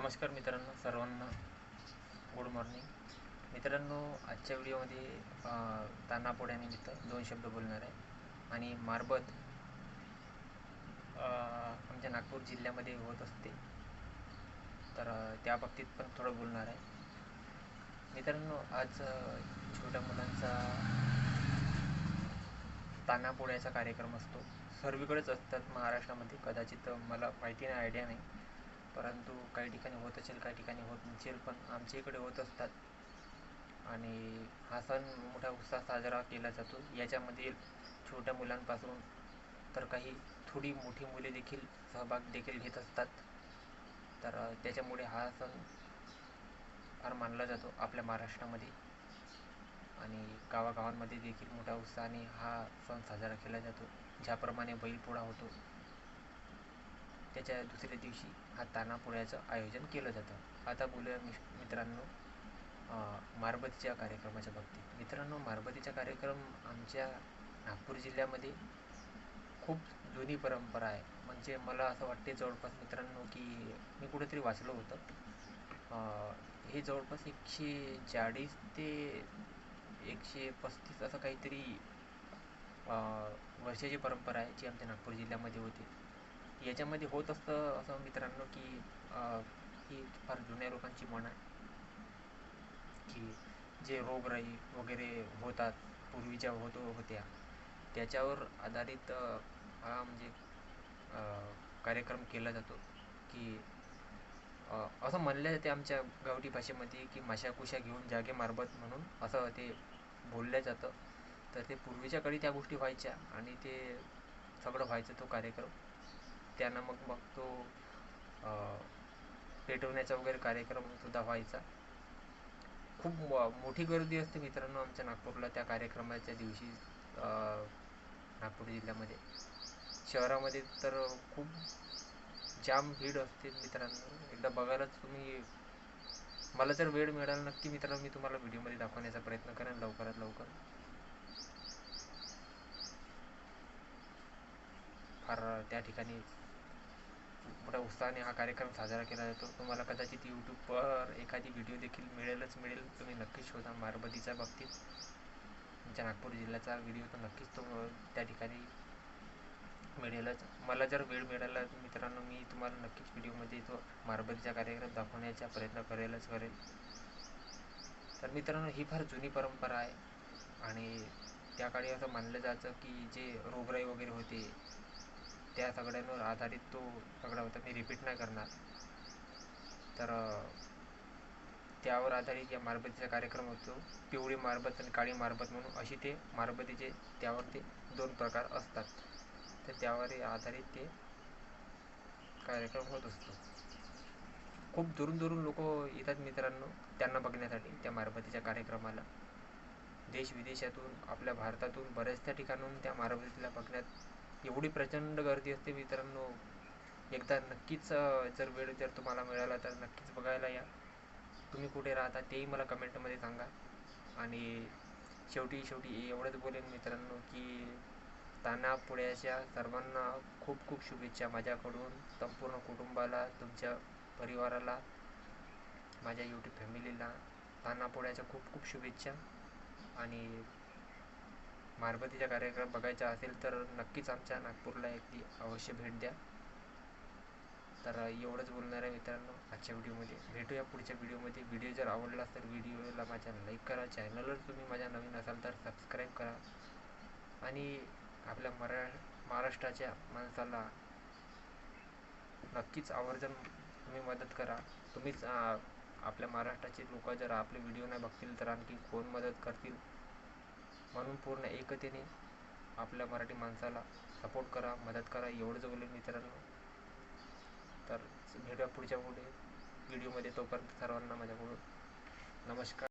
नमस्कार मित्रांनो सर्वांना गुड मॉर्निंग मित्रांनो आजच्या व्हिडिओमध्ये तानापोड्यानिमित्त दोन शब्द बोलणार आहे. आणि मारबत आमच्या नागपूर जिल्ह्यामध्ये होत असते. तर त्या बाबतीत पण थोडं बोलणार आहे. मित्रांनो आज छोट्या मुलांचा तानापोळ्याचा कार्यक्रम असतो. सर्वीकडेच असतात महाराष्ट्रामध्ये. कदाचित मला माहिती नाही आयडिया नाही. परंतु काही ठिकाणी होत असेल काही ठिकाणी होत नसेल पण आमच्या इकडे होत असतात. आणि हा सण मोठ्या उत्साहात साजरा केला जातो. याच्यामध्ये छोट्या मुलांपासून तर काही थोडी मोठी मुले देखील सहभाग देखील घेत असतात. तर त्याच्यामुळे हा सण फार मानला जातो आपल्या महाराष्ट्रामध्ये. आणि गावागावांमध्ये देखील मोठ्या उत्साहाने हा सण साजरा केला जातो. ज्याप्रमाणे बैलपोळा होतो. त्याच्या दुसऱ्या दिवशी हा तानापोळ्याचं आयोजन केलं जातं. आता बोलूया मिश मित्रांनो मारबतीच्या कार्यक्रमाच्या बाबतीत. मित्रांनो मारबतीचा कार्यक्रम आमच्या नागपूर जिल्ह्यामध्ये खूप जुनी परंपरा आहे. म्हणजे मला असं वाटते जवळपास मित्रांनो की मी कुठेतरी वाचलं होतं. हे जवळपास एकशे चाळीस ते एकशे पस्तीस असं काहीतरी वर्षाची परंपरा आहे जी आमच्या नागपूर जिल्ह्यामध्ये होती. याच्यामध्ये होत असतं असं मित्रांनो की ही फार जुन्या लोकांची म्हण आहे. की जे रोगराई वगैरे होतात पूर्वीच्या होतो होत्या त्याच्यावर आधारित हा म्हणजे कार्यक्रम केला जातो. की असं म्हणलं जाते आमच्या गावठी भाषेमध्ये की माशा कुशा घेऊन जागे मारबत म्हणून असं ते बोललं जातं. तर ते पूर्वीच्या काळी त्या गोष्टी व्हायच्या आणि ते सगळं व्हायचं तो कार्यक्रम. त्यानं मग मग तो पेटवण्याचा वगैरे कार्यक्रम सुद्धा व्हायचा. खूप मोठी गर्दी असते मित्रांनो आमच्या नागपूरला त्या कार्यक्रमाच्या दिवशी नागपूर जिल्ह्यामध्ये. शहरामध्ये तर खूप जाम भीड असते मित्रांनो. एकदा बघायलाच तुम्ही मला जर वेळ मिळाला नक्की मित्रांनो मी तुम्हाला व्हिडिओमध्ये दाखवण्याचा प्रयत्न करेन लवकरात लवकर. फार त्या ठिकाणी मोठ्या उत्साहाने हा कार्यक्रम साजरा केला जातो. तुम्हाला कदाचित यूट्यूबवर एखादी व्हिडिओ देखील मिळेलच मिळेल. तुम्ही नक्कीच शोधा मारबतीच्या बाबतीत. तुमच्या नागपूर जिल्ह्याचा व्हिडिओ तर नक्कीच तो त्या ठिकाणी मिळेलच. मला जर वेळ मिळाला तर मित्रांनो मी तुम्हाला नक्कीच व्हिडिओमध्ये तो मारबतीचा कार्यक्रम दाखवण्याचा प्रयत्न करेलच करेल. तर मित्रांनो ही फार जुनी परंपरा आहे. आणि त्या काळी असं मानलं जायचं की जे रोगराई वगैरे होते त्या सगळ्यांवर आधारित तो सगळा होता. मी रिपीट नाही करणार. तर त्यावर आधारित या मारबतीचा कार्यक्रम होतो. पिवळी मारबत आणि काळी मारबत म्हणून अशी ते मारबतीचे त्यावर ते दोन प्रकार असतात. तर त्यावर आधारित ते कार्यक्रम होत असतो. खूप दुरून दुरून लोक येतात मित्रांनो त्यांना बघण्यासाठी त्या मारबतीच्या कार्यक्रमाला. देश विदेशातून आपल्या भारतातून बऱ्याचशा ठिकाणून त्या मारबतीला बघण्यात एवढी प्रचंड गर्दी असते मित्रांनो. एकदा नक्कीच जर वेळ जर तुम्हाला मिळाला तर नक्कीच बघायला या. तुम्ही कुठे राहता तेही मला कमेंटमध्ये सांगा. आणि शेवटी शेवटी एवढंच बोलेन मित्रांनो की तानापुड्याच्या सर्वांना खूप खूप शुभेच्छा माझ्याकडून संपूर्ण कुटुंबाला तुमच्या परिवाराला माझ्या यूट्यूब फॅमिलीला तानापोळ्याच्या खूप खूप शुभेच्छा. आणि मारबतीचा कार्यक्रम बघायचा असेल तर नक्कीच आमच्या नागपूरला एकदी अवश्य भेट द्या. तर एवढंच बोलणार आहे मित्रांनो आजच्या व्हिडिओमध्ये. भेटूया पुढच्या व्हिडिओमध्ये. व्हिडिओ जर आवडला तर व्हिडिओला माझ्या लाईक करा. चॅनलवर तुम्ही माझ्या नवीन असाल तर सबस्क्राईब करा. आणि आपल्या मरा महाराष्ट्राच्या माणसाला नक्कीच आवर्जून तुम्ही मदत करा. तुम्हीच आपल्या महाराष्ट्राचे लोक जर आपले व्हिडिओ नाही बघतील तर आणखी कोण मदत करतील? म्हणून पूर्ण एकतेने आपल्या मराठी माणसाला सपोर्ट करा मदत करा एवढंच बोलेल मित्रांनो. तर भेटूया पुढच्या पुढे व्हिडिओमध्ये तोपर्यंत सर्वांना माझ्याकडून नमस्कार.